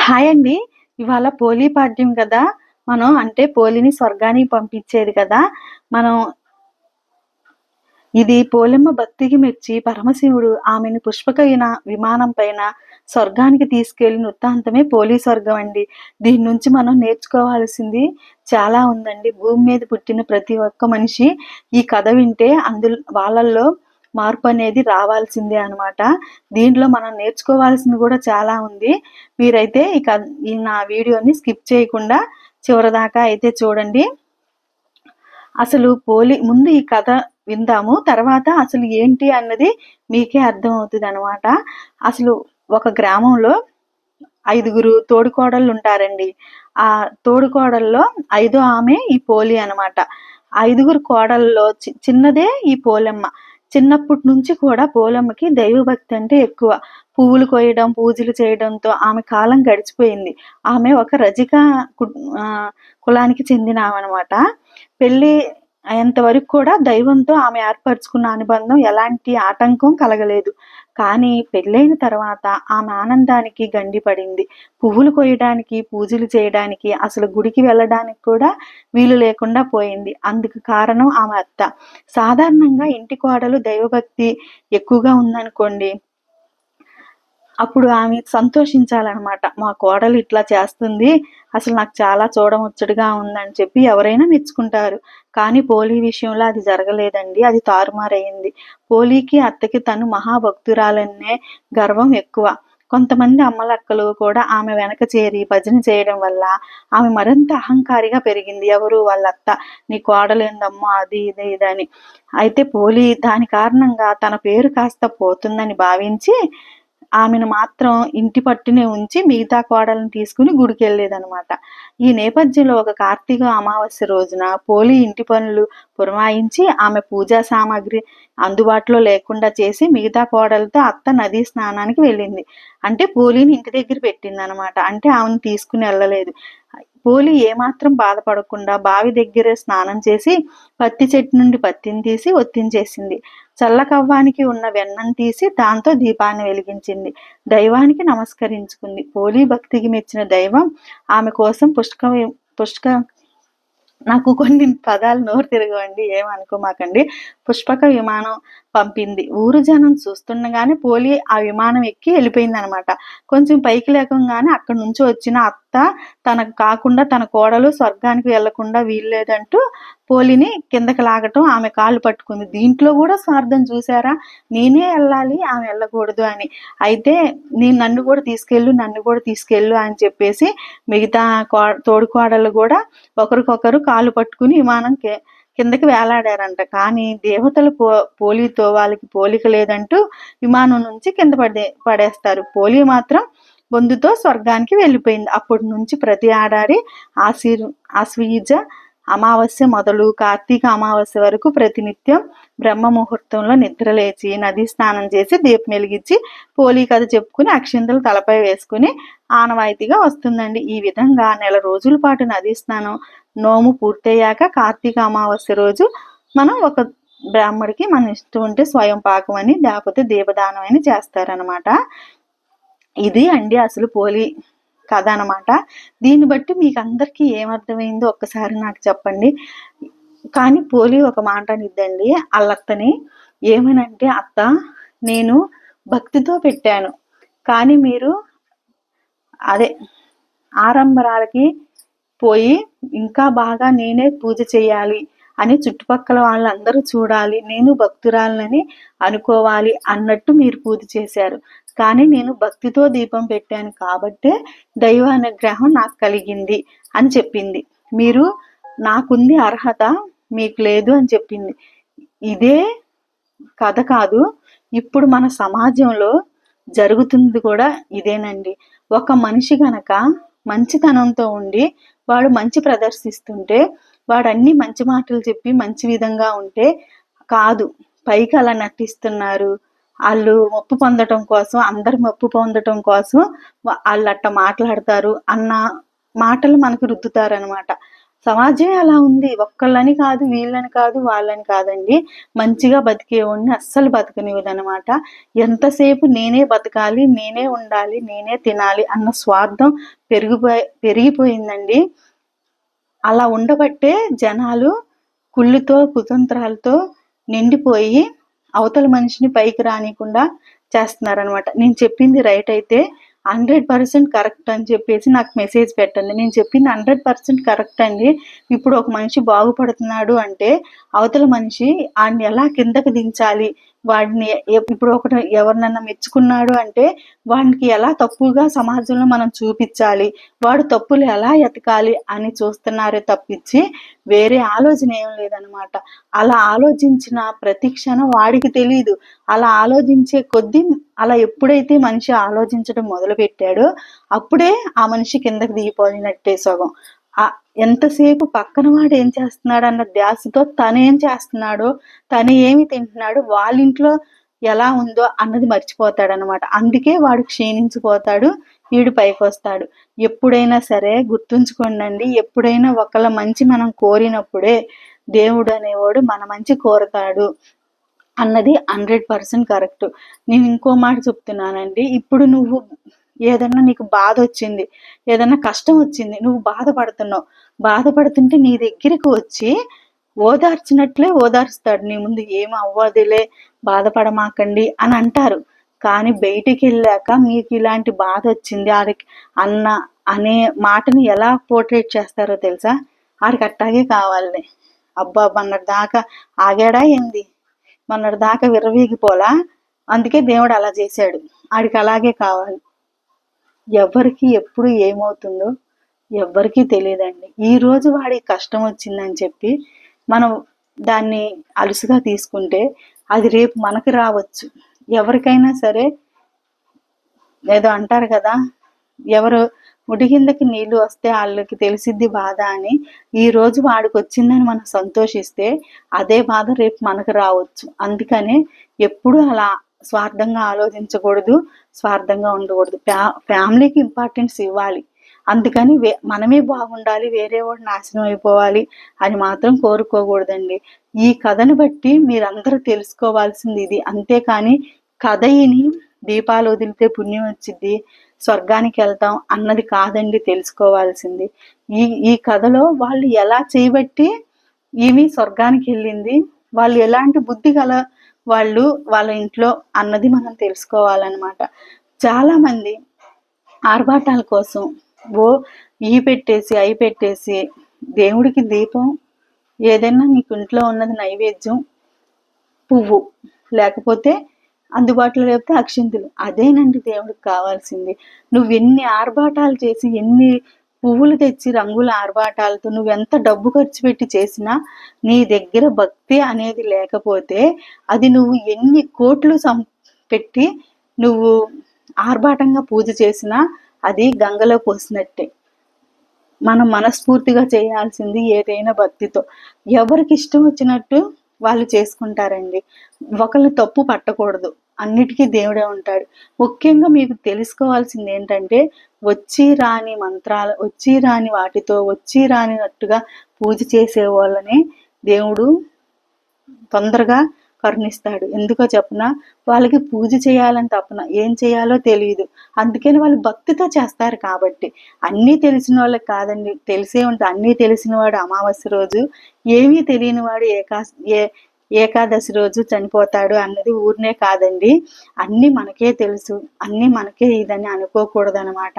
Hi అండి. ఇవాళ పోలీ పాడ్యం కదా. మనం అంటే పోలిని స్వర్గానికి పంపించేది కదా. మనం ఇది పోలెమ్మ భక్తికి మెచ్చి పరమశివుడు ఆమెను పుష్పక విమానం పైన స్వర్గానికి తీసుకెళ్ళిన వృత్తాంతమే పోలీ స్వర్గం అండి. దీని నుంచి మనం నేర్చుకోవాల్సింది చాలా ఉందండి. భూమి మీద పుట్టిన ప్రతి ఒక్క మనిషి ఈ కథ వింటే అందులో వాళ్ళల్లో మార్పు అనేది రావాల్సిందే అన్నమాట. దీంట్లో మనం నేర్చుకోవాల్సింది కూడా చాలా ఉంది. మీరైతే ఇక ఈ నా వీడియోని స్కిప్ చేయకుండా చివరిదాకా అయితే చూడండి. అసలు పోలి ముందు ఈ కథ విందాము. తర్వాత అసలు ఏంటి అన్నది మీకే అర్థం అవుతుంది అనమాట అసలు ఒక గ్రామంలో ఐదుగురు తోడుకోడళ్ళు ఉంటారండి. ఆ తోడుకోడల్లో ఐదో ఆమె ఈ పోలి అన్నమాట. ఐదుగురు కోడల్లో చిన్నదే ఈ పోలమ్మ. చిన్నప్పటి నుంచి కూడా పోలమ్మకి దైవభక్తి అంటే ఎక్కువ. పువ్వులు కోయడం పూజలు చేయడంతో ఆమె కాలం గడిచిపోయింది. ఆమె ఒక రజిక కు- ఆ, కులానికి చెందిన అనమాట పెళ్ళి అయ్యేంత వరకు కూడా దైవంతో ఆమె ఏర్పరచుకున్న అనుబంధం ఎలాంటి ఆటంకం కలగలేదు. కానీ పెళ్ళైన తర్వాత ఆమె ఆనందానికి గండి పడింది పువ్వులు కోయడానికి పూజలు చేయడానికి అసలు గుడికి వెళ్ళడానికి కూడా వీలు లేకుండా పోయింది. అందుకు కారణం ఆమె అత్త. సాధారణంగా ఇంటి కోడలు దైవభక్తి ఎక్కువగా ఉందనుకోండి అప్పుడు ఆమె సంతోషించాలన్నమాట. మా కోడలు ఇట్లా చేస్తుంది. అసలు నాకు చాలా చూడముచ్చటగా ఉందని చెప్పి ఎవరైనా మెచ్చుకుంటారు. కానీ పోలీ విషయంలో అది జరగలేదండి. అది తారుమారయింది. పోలీకి అత్తకి తను మహాభక్తురాలనే గర్వం ఎక్కువ. కొంతమంది అమ్మలక్కలు కూడా ఆమె వెనక చేరి భజన చేయడం వల్ల ఆమె మరింత అహంకారిగా పెరిగింది. ఎవరు? వాళ్ళ అత్త నీ కోడలేందమ్మా అది ఇది ఇదని అయితే పోలి దాని కారణంగా తన పేరు కాస్త పోతుందని భావించి ఆమెను మాత్రం ఇంటి పట్టునే ఉంచి మిగతా కోడలను తీసుకుని గుడికి వెళ్ళేదనమాట ఈ నేపథ్యంలో ఒక కార్తీక అమావాస్య రోజున పోలి ఇంటి పనులు పురమాయించి ఆమె పూజా సామాగ్రి అందుబాటులో లేకుండా చేసి మిగతా కోడలతో అత్త నదీ స్నానానికి వెళ్ళింది. అంటే పోలిని ఇంటి దగ్గర పెట్టింది అనమాట అంటే ఆమెను తీసుకుని వెళ్ళలేదు. పోలి ఏమాత్రం బాధపడకుండా బావి దగ్గరే స్నానం చేసి పత్తి చెట్టు నుండి పత్తిని తీసి ఒత్తించేసింది. చల్లకవ్వానికి ఉన్న వెన్నను తీసి దాంతో దీపాన్ని వెలిగించింది. దైవానికి నమస్కరించుకుంది. పోలీ భక్తికి మెచ్చిన దైవం ఆమె కోసం పుష్క పుష్క నాకు కొన్ని పదాలు నోరు తిరగవండి ఏమనుకోమాకండి. పుష్పక విమానం పంపింది. ఊరు జనం చూస్తుండగానే పోలి ఆ విమానం ఎక్కి వెళ్ళిపోయింది అనమాట కొంచెం పైకి లేకంగానే అక్కడి నుంచి వచ్చిన అత్త తనకు కాకుండా తన కోడలు స్వర్గానికి వెళ్ళకుండా వీల్లేదంటూ పోలిని కిందకి లాగటం ఆమె కాళ్ళు పట్టుకుంది. దీంట్లో కూడా స్వార్థం చూసారా? నేనే వెళ్ళాలి ఆమె వెళ్ళకూడదు అని. అయితే నేను నన్ను కూడా తీసుకెళ్ళు నన్ను కూడా తీసుకెళ్ళు అని చెప్పేసి మిగతా కో తోడుకోడళ్ళు కూడా ఒకరికొకరు కాళ్ళు పట్టుకుని విమానం కిందకి వేలాడారంట. కానీ దేవతలు పో పోలితో వాళ్ళకి పోలిక లేదంటూ విమానం నుంచి కింద పడే పడేస్తారు. పోలి మాత్రం బొందుతో స్వర్గానికి వెళ్ళిపోయింది. అప్పటి నుంచి ప్రతి ఆడారి ఆశీర్ ఆశ్వీజ అమావాస్య మొదలు కార్తీక అమావాస్య వరకు ప్రతినిత్యం బ్రహ్మ ముహూర్తంలో నిద్రలేచి నదీ స్నానం చేసి దీపం వెలిగించి పోలీ కథ చెప్పుకుని అక్షింతలు తలపై వేసుకుని ఆనవాయితీగా వస్తుందండి. ఈ విధంగా నెల రోజుల పాటు నదీ స్నానం నోము పూర్తయ్యాక కార్తీక అమావాస్య రోజు మనం ఒక బ్రాహ్మడికి మన ఇష్టం ఉంటే స్వయం పాకం అని లేకపోతే దీపదానం అని చేస్తారనమాట ఇది అండి అసలు పోలి కథ అనమాట దీన్ని బట్టి మీకు అందరికీ ఏమర్థమైందో ఒక్కసారి నాకు చెప్పండి. కానీ పోలి ఒక మాట అనిద్దండి. అల్లత్తని ఏమనంటే అత్త నేను భక్తితో పెట్టాను. కానీ మీరు అదే ఆరంభరాలకి పోయి ఇంకా బాగా నేనే పూజ చేయాలి. అని చుట్టుపక్కల వాళ్ళందరూ చూడాలి నేను భక్తురాలని అనుకోవాలి అన్నట్టు మీరు పూజ చేశారు. కానీ నేను భక్తితో దీపం పెట్టాను కాబట్టే దైవ అనుగ్రహం నాకు కలిగింది అని చెప్పింది. మీరు నాకుంది అర్హత మీకు లేదు అని చెప్పింది. ఇదే కథ కాదు ఇప్పుడు మన సమాజంలో జరుగుతుంది కూడా ఇదేనండి. ఒక మనిషి గనక మంచితనంతో ఉండి వాడు మంచి ప్రదర్శిస్తుంటే వాడన్ని మంచి మాటలు చెప్పి మంచి విధంగా ఉంటే కాదు. పైకి అలా నటిస్తున్నారు. వాళ్ళు మొప్పు పొందటం కోసం అందరు మొప్పు పొందటం కోసం వాళ్ళు అట్ట మాట్లాడతారు అన్న మాటలు మనకు రుద్దుతారనమాట సమాజం అలా ఉంది. ఒక్కళ్ళని కాదు వీళ్ళని కాదు వాళ్ళని కాదండి. మంచిగా బతికేవాడిని అస్సలు బతకనివ్వదనమాట ఎంతసేపు నేనే బతకాలి నేనే ఉండాలి నేనే తినాలి అన్న స్వార్థం పెరిగిపోయి పెరిగిపోయిందండి. అలా ఉండబట్టే జనాలు కుళ్ళుతో కుతంత్రాలతో నిండిపోయి అవతల మనిషిని పైకి రానికుండా చేస్తున్నారనమాట నేను చెప్పింది రైట్ అయితే హండ్రెడ్ పర్సెంట్ కరెక్ట్ అని చెప్పేసి నాకు మెసేజ్ పెట్టండి. నేను చెప్పింది హండ్రెడ్ పర్సెంట్ కరెక్ట్ అండి. ఇప్పుడు ఒక మనిషి బాగుపడుతున్నాడు అంటే అవతల మనిషి ఆయన్ని ఎలా కిందకి దించాలి? వాడిని ఇప్పుడు ఒకటి ఎవరినన్నా మెచ్చుకున్నాడు అంటే వాడికి ఎలా తప్పుగా సమాజంలో మనం చూపించాలి వాడు తప్పులు ఎలా ఎతకాలి అని చూస్తున్నారే తప్పించి వేరే ఆలోచన ఏం లేదనమాట అలా ఆలోచించిన ప్రతి క్షణం వాడికి తెలియదు అలా ఆలోచించే కొద్దీ అలా ఎప్పుడైతే మనిషి ఆలోచించడం మొదలు పెట్టాడో అప్పుడే ఆ మనిషి కిందకి దిగిపోయినట్టే సగం. ఎంతసేపు పక్కన వాడు ఏం చేస్తున్నాడు అన్న ధ్యాసతో తను ఏం చేస్తున్నాడు? తను ఏమి తింటున్నాడు? వాళ్ళ ఇంట్లో ఎలా ఉందో అన్నది మర్చిపోతాడు అనమాట అందుకే వాడు క్షీణించిపోతాడు వీడు పైకి వస్తాడు ఎప్పుడైనా సరే గుర్తుంచుకోండి ఎప్పుడైనా ఒకళ్ళ మంచి మనం కోరినప్పుడే దేవుడు అనేవాడు మన మంచి కోరతాడు అన్నది హండ్రెడ్ పర్సెంట్ కరెక్ట్. నేను ఇంకో మాట చెప్తున్నానండి. ఇప్పుడు నువ్వు ఏదన్నా నీకు బాధ వచ్చింది ఏదన్నా కష్టం వచ్చింది నువ్వు బాధపడుతున్నావు. బాధపడుతుంటే నీ దగ్గరికి వచ్చి ఓదార్చినట్లే ఓదార్స్తాడు నీ ముందు ఏం అవ్వదులే బాధపడమాకండి అని అంటారు. కానీ బయటికి వెళ్ళాక మీకు ఇలాంటి బాధ వచ్చింది ఆడికి అన్న అనే మాటని ఎలా పోర్ట్రేట్ చేస్తారో తెలుసా? ఆడికి అట్టాగే కావాలి అబ్బా మొన్నటి దాకా ఆగాడా ఏంది? మొన్నటి దాకా విర్రవీగిపోలా? అందుకే దేవుడు అలా చేశాడు. ఆడికి అలాగే కావాలి. ఎవరికి ఎప్పుడు ఏమవుతుందో ఎవ్వరికీ తెలియదండి. ఈ రోజు వాడికి కష్టం వచ్చిందని చెప్పి మనం దాన్ని అలుసుగా తీసుకుంటే అది రేపు మనకి రావచ్చు. ఎవరికైనా సరే ఏదో అంటారు కదా ఎవరు ముడి కిందకి నీళ్ళు వస్తే వాళ్ళకి తెలిసిద్ది బాధ అని ఈ రోజు వాడికి వచ్చిందని మనం సంతోషిస్తే అదే బాధ రేపు మనకు రావచ్చు. అందుకనే ఎప్పుడు అలా స్వార్థంగా ఆలోచించకూడదు స్వార్థంగా ఉండకూడదు. ఫ్యా ఫ్యామిలీకి ఇంపార్టెన్స్ ఇవ్వాలి. అందుకని వే మనమే బాగుండాలి వేరే వాడు నాశనం అయిపోవాలి అని మాత్రం కోరుకోకూడదండి. ఈ కథను బట్టి మీరందరూ తెలుసుకోవాల్సింది ఇది. అంతేకాని కథ దీపాలు వదిలితే పుణ్యం వచ్చింది స్వర్గానికి వెళ్తాం అన్నది కాదండి తెలుసుకోవాల్సింది. ఈ ఈ కథలో వాళ్ళు ఎలా చేయబట్టి ఈమె స్వర్గానికి వెళ్ళింది వాళ్ళు ఎలాంటి బుద్ధి గల వాళ్ళు వాళ్ళ ఇంట్లో అన్నది మనం తెలుసుకోవాలన్నమాట. చాలామంది ఆర్భాటాల కోసం ఓ ఈ పెట్టేసి అయి పెట్టేసి దేవుడికి దీపం ఏదైనా నీకు ఇంట్లో ఉన్నది నైవేద్యం పువ్వు లేకపోతే అందుబాటులో లేకపోతే అక్షింతులు అదేనండి దేవుడికి కావాల్సింది. నువ్వు ఎన్ని ఆర్భాటాలు చేసి ఎన్ని పువ్వులు తెచ్చి రంగుల ఆర్భాటాలతో నువ్వు ఎంత డబ్బు ఖర్చు పెట్టి చేసినా నీ దగ్గర భక్తి అనేది లేకపోతే అది నువ్వు ఎన్ని కోట్లు సం పెట్టి నువ్వు ఆర్భాటంగా పూజ చేసినా అది గంగలో పోసినట్టే. మనం మనస్ఫూర్తిగా చేయాల్సింది ఏదైనా భక్తితో. ఎవరికి ఇష్టం వచ్చినట్టు వాళ్ళు చేసుకుంటారండి. ఒకళ్ళు తప్పు పట్టకూడదు. అన్నిటికీ దేవుడే ఉంటాడు. ముఖ్యంగా మీకు తెలుసుకోవాల్సింది ఏంటంటే వచ్చి రాని మంత్రాలు వచ్చి రాని వాటితో వచ్చి రానినట్టుగా పూజ చేసే వాళ్ళని దేవుడు తొందరగా కరుణిస్తాడు. ఎందుకో చెప్పన? వాళ్ళకి పూజ చేయాలని తప్పున ఏం చేయాలో తెలియదు అందుకని వాళ్ళు భక్తితో చేస్తారు కాబట్టి. అన్నీ తెలిసిన వాళ్ళకి కాదండి. తెలిసే ఉంటే అన్నీ తెలిసిన వాడు అమావాస్య రోజు. ఏమీ తెలియని వాడు ఏకా ఏ ఏకాదశి రోజు చనిపోతాడు అన్నది ఊరినే కాదండి. అన్నీ మనకే తెలుసు. అన్నీ మనకే ఇదని అనుకోకూడదనమాట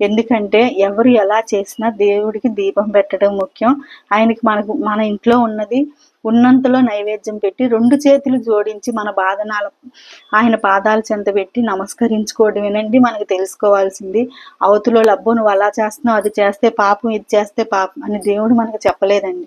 ఎందుకంటే ఎవరు ఎలా చేసినా దేవుడికి దీపం పెట్టడం ముఖ్యం. ఆయనకి మనకు మన ఇంట్లో ఉన్నది ఉన్నంతలో నైవేద్యం పెట్టి రెండు చేతులు జోడించి మన బాధనాల ఆయన పాదాల చెంత పెట్టి నమస్కరించుకోవడమేనండి మనకు తెలుసుకోవాల్సింది. అవతులో లబ్బు నువ్వు అలా చేస్తున్నావు అది చేస్తే పాపం ఇది చేస్తే పాపం అని దేవుడు మనకు చెప్పలేదండి.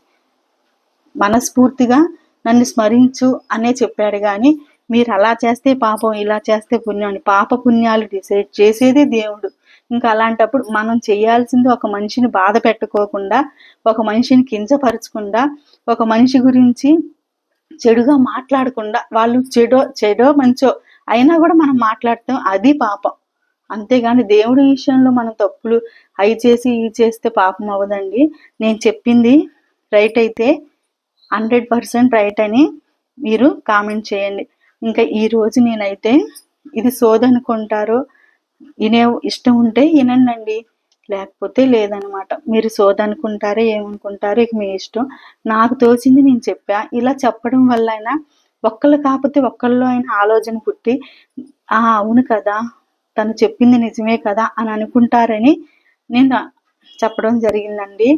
మనస్ఫూర్తిగా నన్ను స్మరించు అనే చెప్పాడు. కానీ మీరు అలా చేస్తే పాపం ఇలా చేస్తే పుణ్యం అని పాప పుణ్యాలు డిసైడ్ చేసేదే దేవుడు. ఇంకా అలాంటప్పుడు మనం చేయాల్సింది ఒక మనిషిని బాధ పెట్టుకోకుండా ఒక మనిషిని కించపరచకుండా ఒక మనిషి గురించి చెడుగా మాట్లాడకుండా వాళ్ళు చెడో చెడో మంచో అయినా కూడా మనం మాట్లాడతాం అది పాపం. అంతేగాని దేవుడి విషయంలో మనం తప్పులు అవి చేసి ఇవి చేస్తే పాపం అవ్వదండి. నేను చెప్పింది రైట్ అయితే హండ్రెడ్ పర్సెంట్ రైట్ అని మీరు కామెంట్ చేయండి. ఇంకా ఈరోజు నేనైతే ఇది సోదనుకుంటారో వినే ఇష్టం ఉంటే వినండి లేకపోతే లేదనమాట. మీరు సోదనుకుంటారో ఏమనుకుంటారో ఇక మీ ఇష్టం. నాకు తోచింది నేను చెప్పా. ఇలా చెప్పడం వల్ల అయినా ఒక్కళ్ళు కాకపోతే ఒక్కళ్ళు అయినా ఆలోచన పుట్టి ఆ అవును కదా తను చెప్పింది నిజమే కదా అని అనుకుంటారని నేను చెప్పడం జరిగిందండి.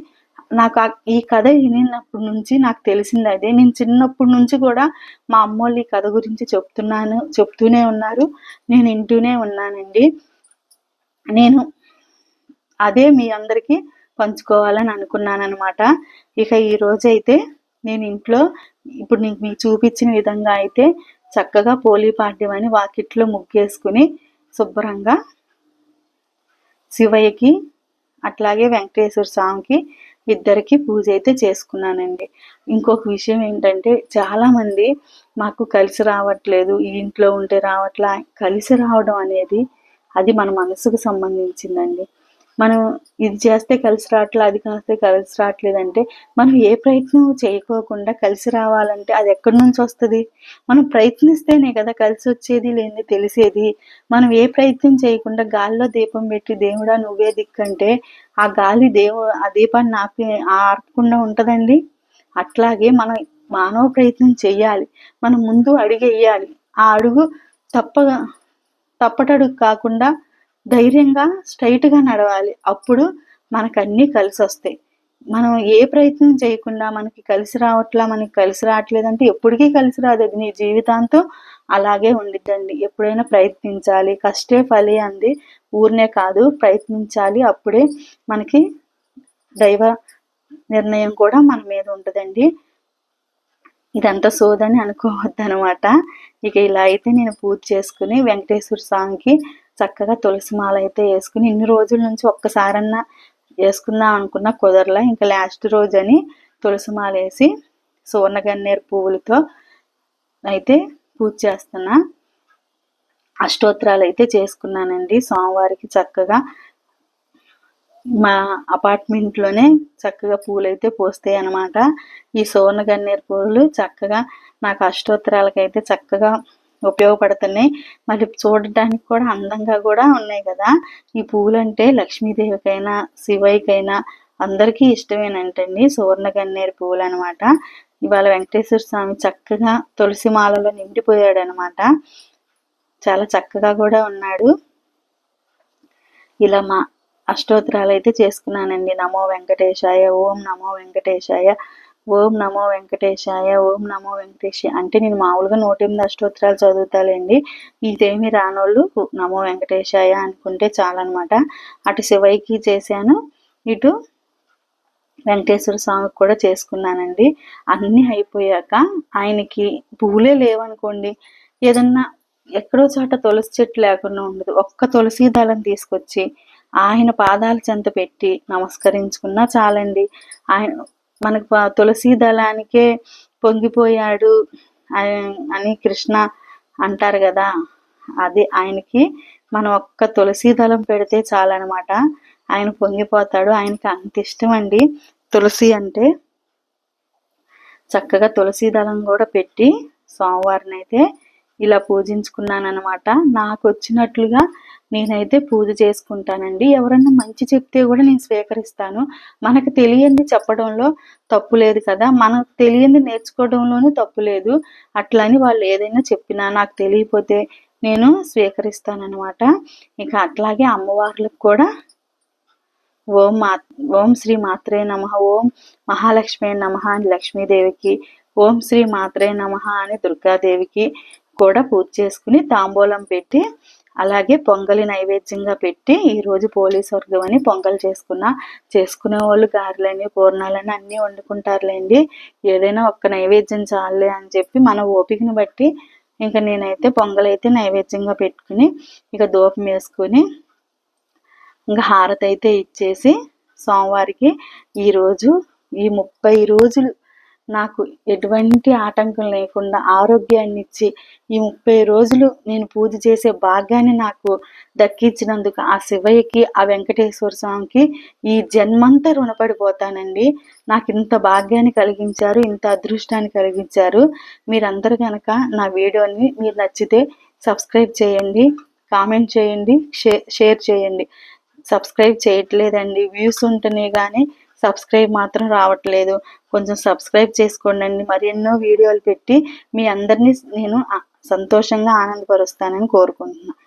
నాకు ఈ కథ వినినప్పటి నుంచి నాకు తెలిసింది అదే. నేను చిన్నప్పటి నుంచి కూడా మా అమ్మోళ్ళు ఈ కథ గురించి చెప్తున్నాను చెప్తూనే ఉన్నారు. నేను వింటూనే ఉన్నానండి. నేను అదే మీ అందరికీ పంచుకోవాలని అనుకున్నాను అనమాట ఇక ఈ అయితే నేను ఇంట్లో ఇప్పుడు నీకు మీకు చూపించిన విధంగా అయితే చక్కగా పోలీ పాడ్యమని వాకిట్లో ముగ్గేసుకుని శుభ్రంగా శివయ్యకి అట్లాగే వెంకటేశ్వర స్వామికి ఇద్దరికి పూజ అయితే చేసుకున్నానండి. ఇంకొక విషయం ఏంటంటే చాలామంది మాకు కలిసి రావట్లేదు ఈ ఇంట్లో ఉంటే రావట్లా కలిసి రావడం అనేది అది మన మనసుకు సంబంధించిందండి. మనం ఇది చేస్తే కలిసి రావట్లేదు అది కాస్తే కలిసి రావట్లేదు అంటే మనం ఏ ప్రయత్నం చేయకోకుండా కలిసి రావాలంటే అది ఎక్కడి నుంచి వస్తుంది? మనం ప్రయత్నిస్తేనే కదా కలిసి వచ్చేది లేని తెలిసేది. మనం ఏ ప్రయత్నం చేయకుండా గాలిలో దీపం పెట్టి దేవుడా నువ్వే దిక్కంటే ఆ గాలి దేవు ఆ దీపాన్ని ఆపి ఆర్పకుండా ఉంటుందండి. అట్లాగే మనం మానవ ప్రయత్నం చెయ్యాలి. మనం ముందు అడుగు ఆ అడుగు తప్పగా తప్పటడుగు కాకుండా ధైర్యంగా స్ట్రైట్గా నడవాలి. అప్పుడు మనకు అన్నీ కలిసి వస్తాయి. మనం ఏ ప్రయత్నం చేయకుండా మనకి కలిసి రావట్లా మనకి కలిసి రావట్లేదంటే ఎప్పటికీ కలిసి రాదు నీ జీవితాంతం అలాగే ఉండిద్దండి. ఎప్పుడైనా ప్రయత్నించాలి. కష్టే ఫలి అంది. ఊరినే కాదు ప్రయత్నించాలి. అప్పుడే మనకి దైవ నిర్ణయం కూడా మన మీద ఉంటుందండి. ఇదంతా సోదని అనుకోవద్దు అనమాట ఇక ఇలా అయితే నేను పూజ చేసుకుని వెంకటేశ్వర స్వామికి చక్కగా తులసి మాల అయితే వేసుకుని ఇన్ని రోజుల నుంచి ఒక్కసారన్నా వేసుకుందాం అనుకున్న కుదరలా. ఇంకా లాస్ట్ రోజు అని తులసి మాల వేసి సువర్ణగన్నేరు పువ్వులతో అయితే పూజ చేస్తున్నా. అష్టోత్తరాలు అయితే చేసుకున్నానండి. సోమవారికి చక్కగా మా అపార్ట్మెంట్లోనే చక్కగా పూలు అయితే పోస్తాయి అనమాట ఈ సువర్ణ గన్నేరు పూలు చక్కగా నాకు అష్టోత్తరాలకైతే చక్కగా ఉపయోగపడుతున్నాయి. మరి చూడటానికి కూడా అందంగా కూడా ఉన్నాయి కదా. ఈ పూలంటే లక్ష్మీదేవికైనా శివయ్యకైనా అందరికీ ఇష్టమేనంటండి. సువర్ణ గన్నేరు పువ్వులు అనమాట ఇవాళ వెంకటేశ్వర స్వామి చక్కగా తులసి మాలలో నిండిపోయాడు అనమాట చాలా చక్కగా కూడా ఉన్నాడు. ఇలా మా అష్టోత్తరాలు అయితే చేసుకున్నానండి. నమో వెంకటేశాయ ఓం నమో వెంకటేశాయ. ఓం నమో వెంకటేశాయ ఓం నమో వెంకటేశాయ అంటే నేను మామూలుగా నూట ఎనిమిది అష్టోత్తరాలు చదువుతాలేండి. ఇదేమి రానోళ్ళు నమో వెంకటేశాయ అనుకుంటే చాలన్నమాట. అటు శివయ్యకి చేశాను ఇటు వెంకటేశ్వర స్వామికి కూడా చేసుకున్నానండి. అన్నీ అయిపోయాక ఆయనకి పువ్వులే లేవనుకోండి ఏదన్నా ఎక్కడో చోట తులసి చెట్టు లేకుండా ఉండదు. ఒక్క తులసి దళం తీసుకొచ్చి ఆయన పాదాల చెంత పెట్టి నమస్కరించుకున్నా చాలండి. ఆయన మనకు తులసి దళానికే పొంగిపోయాడు అని కృష్ణ అంటారు కదా. అది ఆయనకి మనం ఒక్క తులసి దళం పెడితే చాలన్నమాట. ఆయన పొంగిపోతాడు. ఆయనకి అంత ఇష్టం అండి తులసి అంటే. చక్కగా తులసి దళం కూడా పెట్టి సోమవారం అయితే ఇలా పూజించుకున్నాను అనమాట నాకు వచ్చినట్లుగా నేనైతే పూజ చేసుకుంటానండి. ఎవరన్నా మంచి చెప్తే కూడా నేను స్వీకరిస్తాను. మనకు తెలియంది చెప్పడంలో తప్పు లేదు కదా. మనకు తెలియంది నేర్చుకోవడంలోనూ తప్పు లేదు. అట్లని వాళ్ళు ఏదైనా చెప్పినా నాకు తెలియపోతే నేను స్వీకరిస్తానమాట ఇక అట్లాగే అమ్మవార్లకు కూడా ఓం మా ఓం శ్రీ మాత్రే నమ ఓం మహాలక్ష్మి నమ అని లక్ష్మీదేవికి ఓం శ్రీ మాత్రే నమ అని దుర్గాదేవికి కూడా పూజ చేసుకుని తాంబూలం పెట్టి అలాగే పొంగలి నైవేద్యంగా పెట్టి ఈరోజు పోలీస్ వర్గం అని పొంగల్ చేసుకున్నా చేసుకునే వాళ్ళు గారెలని పూర్ణాలని అన్నీ వండుకుంటారులేండి. ఏదైనా ఒక్క నైవేద్యం చాలే అని చెప్పి మన ఓపికని బట్టి ఇంకా నేనైతే పొంగల్ అయితే నైవేద్యంగా పెట్టుకుని ఇక దూపం వేసుకుని ఇంకా హారతి అయితే ఇచ్చేసి సోమవారికి ఈరోజు ఈ ముప్పై రోజులు నాకు ఎటువంటి ఆటంకం లేకుండా ఆరోగ్యాన్ని ఇచ్చి ఈ ముప్పై రోజులు నేను పూజ చేసే భాగ్యాన్ని నాకు దక్కించినందుకు ఆ శివయ్యకి ఆ వెంకటేశ్వర స్వామికి ఈ జన్మంతా రుణపడిపోతానండి. నాకు ఇంత భాగ్యాన్ని కలిగించారు ఇంత అదృష్టాన్ని కలిగించారు. మీరందరూ కనుక నా వీడియోని మీరు నచ్చితే సబ్స్క్రైబ్ చేయండి కామెంట్ చేయండి షేర్ షేర్ చేయండి. సబ్స్క్రైబ్ చేయట్లేదండి వ్యూస్ ఉంటేనే కానీ సబ్స్క్రైబ్ మాత్రం రావట్లేదు. కొంచెం సబ్స్క్రైబ్ చేసుకోండి మరి ఎన్నో వీడియోలు పెట్టి మీ అందరినీ నేను సంతోషంగా ఆనందపరుస్తానని కోరుకుంటున్నాను